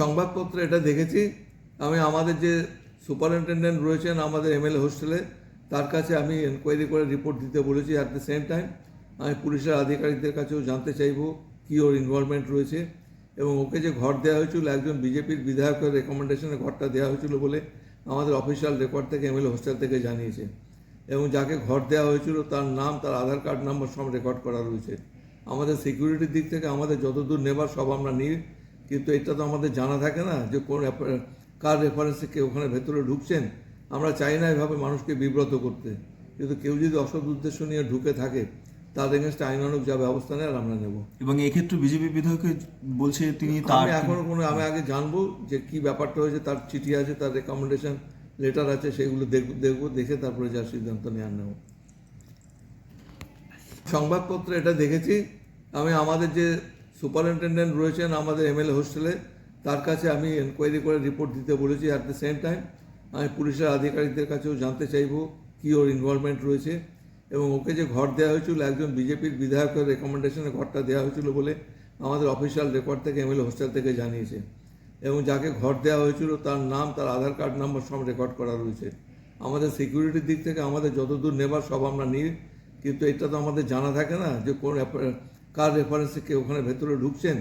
সংবাদপত্রে এটা দেখেছি। আমি আমাদের যে সুপারিনটেন্ডেন্ট রয়েছেন আমাদের এমএলএ হোস্টেলে, তার কাছে আমি এনকোয়ারি করে রিপোর্ট দিতে বলেছি। অ্যাট দ্য সেম টাইম আমি পুলিশের আধিকারিকদের কাছেও জানতে চাইব কী ওর ইনভলভমেন্ট রয়েছে এবং ওকে যে ঘর দেওয়া হয়েছিল, একজন বিজেপির বিধায়কের রেকমেন্ডেশনে ঘরটা দেওয়া হয়েছিল বলে আমাদের অফিসিয়াল রেকর্ড থেকে এমএলএ হোস্টেল থেকে জানিয়েছে। এবং যাকে ঘর দেওয়া হয়েছিল, তার নাম, তার আধার কার্ড নাম্বার সব রেকর্ড করা রয়েছে। আমাদের সিকিউরিটির দিক থেকে আমাদের যতদূর নেবার সব আমরা নিই। কিন্তু এটা তো আমাদের জানা থাকে না যে কোন কার রেফারেন্সে কেউ ওখানে ভেতরে ঢুকছেন। আমরা চাই না এভাবে মানুষকে বিব্রত করতে। কিন্তু কেউ যদি অসৎ উদ্দেশ্য নিয়ে ঢুকে থাকে তার এগেনস্টে আইনানুক যা ব্যবস্থা নেয় আর আমরা নেব। এবং এক্ষেত্রে বিজেপি বিধায়ক বলছে তিনি তার আমি এখনও কোনো আমি আগে জানব যে কি ব্যাপারটা হয়েছে তার চিঠি আছে তার রেকমেন্ডেশন লেটার আছে সেগুলো দেখব দেখব দেখে তারপরে যা সিদ্ধান্ত নেওয়ার নেব। সংবাদপত্রে এটা দেখেছি। আমি আমাদের যে সুপারিনটেন্ডেন্ট রয়েছেন আমাদের এমএলএ হোস্টেলে। তার কাছে আমি এনকোয়ারি করে রিপোর্ট দিতে বলেছি। অ্যাট দ্য সেম টাইম আমি পুলিশের আধিকারিকদের কাছেও জানতে চাইব কী ওর ইনভলভমেন্ট রয়েছে। এবং ওকে যে ঘর দেওয়া হয়েছিল, একজন বিজেপির বিধায়কের রেকমেন্ডেশনে ঘরটা দেওয়া হয়েছিল বলে আমাদের অফিসিয়াল রেকর্ড থেকে এমএলএ হোস্টেল থেকে জানিয়েছে। এবং যাকে ঘর দেওয়া হয়েছিল, তার নাম, তার আধার কার্ড নাম্বার সব রেকর্ড করা রয়েছে। আমাদের সিকিউরিটির দিক থেকে আমাদের যতদূর নেবার সব আমরা নিই। কিন্তু এটা তো আমাদের জানা থাকে না যে কোন কার রেফারেন্সে কেউ ওখানে ভেতরে ঢুকছেন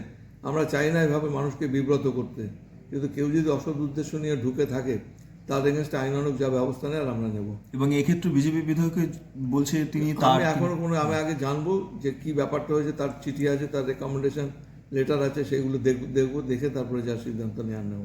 আমরা চাই না এভাবে মানুষকে বিব্রত করতে। কিন্তু কেউ যদি অসৎ উদ্দেশ্য নিয়ে ঢুকে থাকে তার এগেনস্টে আইনানুক যা ব্যবস্থা নেয় আর আমরা নেব। এবং এক্ষেত্রে বিজেপি বিধায়ক বলছে তিনি আমি এখনও কোনো আমি আগে জানব যে কি ব্যাপারটা হয়েছে তার চিঠি আছে তার রেকমেন্ডেশন লেটার আছে সেগুলো দেখব দেখব দেখে তারপরে যা সিদ্ধান্ত নেওয়ার নেব।